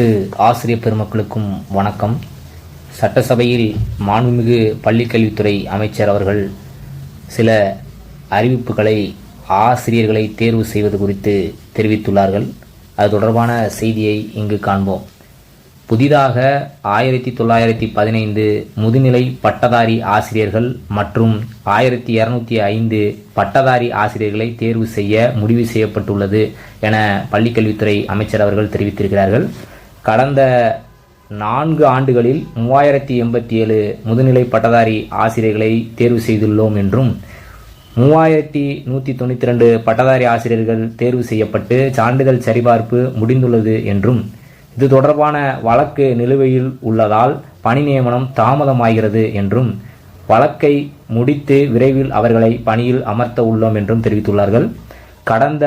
அனைத்து ஆசிரியர் பெருமக்களுக்கும் வணக்கம். சட்டசபையில் மாண்புமிகு பள்ளிக்கல்வித்துறை அமைச்சர் அவர்கள் சில அறிவிப்புகளை ஆசிரியர்களை தேர்வு செய்வது குறித்து தெரிவித்துள்ளார்கள். அது தொடர்பான செய்தியை இங்கு காண்போம். புதிதாக ஆயிரத்தி தொள்ளாயிரத்தி பதினைந்து முதுநிலை பட்டதாரி ஆசிரியர்கள் மற்றும் ஆயிரத்தி இரநூத்தி ஐந்து பட்டதாரி ஆசிரியர்களை தேர்வு செய்ய முடிவு செய்யப்பட்டுள்ளது என பள்ளிக்கல்வித்துறை அமைச்சர் அவர்கள் தெரிவித்திருக்கிறார்கள். கடந்த நான்கு ஆண்டுகளில் மூவாயிரத்தி எண்பத்தி ஏழு முதுநிலை பட்டதாரி ஆசிரியர்களை தேர்வு செய்துள்ளோம் என்றும் மூவாயிரத்தி நூற்றி தொண்ணூற்றி ரெண்டு பட்டதாரி ஆசிரியர்கள் தேர்வு செய்யப்பட்டு சான்றிதழ் சரிபார்ப்பு முடிந்துள்ளது என்றும் இது தொடர்பான வழக்கு நிலுவையில் உள்ளதால் பணி நியமனம் தாமதமாகிறது என்றும் வழக்கை முடித்து விரைவில் அவர்களை பணியில் அமர்த்த உள்ளோம் என்றும் தெரிவித்துள்ளார்கள். கடந்த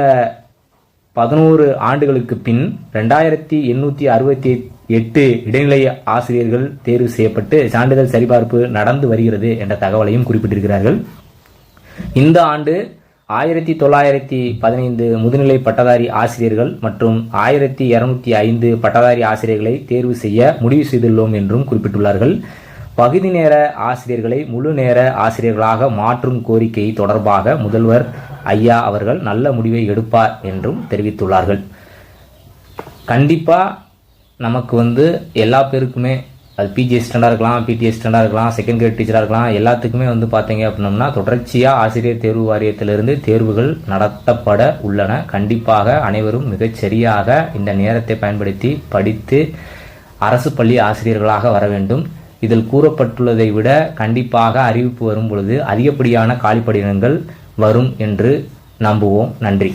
பதினோரு ஆண்டுகளுக்கு பின் ரெண்டாயிரத்தி எண்ணூற்றி அறுபத்தி எட்டு இடைநிலை ஆசிரியர்கள் தேர்வு செய்யப்பட்டு சான்றிதழ் சரிபார்ப்பு நடந்து வருகிறது என்ற தகவலையும் குறிப்பிட்டிருக்கிறார்கள். இந்த ஆண்டு ஆயிரத்தி தொள்ளாயிரத்தி பதினைந்து முதுநிலை பட்டதாரி ஆசிரியர்கள் மற்றும் ஆயிரத்தி இருநூத்தி ஐந்து பட்டதாரி ஆசிரியர்களை தேர்வு செய்ய முடிவு செய்துள்ளோம் என்றும் குறிப்பிட்டுள்ளார்கள். பகுதி நேர ஆசிரியர்களை முழு நேர ஆசிரியர்களாக மாற்றும் கோரிக்கை தொடர்பாக முதல்வர் ஐயா அவர்கள் நல்ல முடிவை எடுப்பார் என்றும் தெரிவித்துள்ளார்கள். கண்டிப்பாக நமக்கு வந்து எல்லா பேருக்குமே அது பிஜி அசிஸ்டண்டாக இருக்கலாம் பிடி அசிஸ்டண்டாக இருக்கலாம் செகண்ட் கிரேட் டீச்சராக இருக்கலாம் எல்லாத்துக்குமே வந்து பார்த்தீங்க அப்படின்னம்னா தொடர்ச்சியாக ஆசிரியர் தேர்வு வாரியத்திலிருந்து தேர்வுகள் நடத்தப்பட உள்ளன. கண்டிப்பாக அனைவரும் மிகச்சரியாக இந்த நேரத்தை பயன்படுத்தி படித்து அரசு பள்ளி ஆசிரியர்களாக வர வேண்டும். இதில் கூறப்பட்டுள்ளதை விட கண்டிப்பாக அறிவிப்பு வரும் பொழுது அதிகப்படியான காலிப்படினங்கள் வரும் என்று நம்புவோம். நன்றி.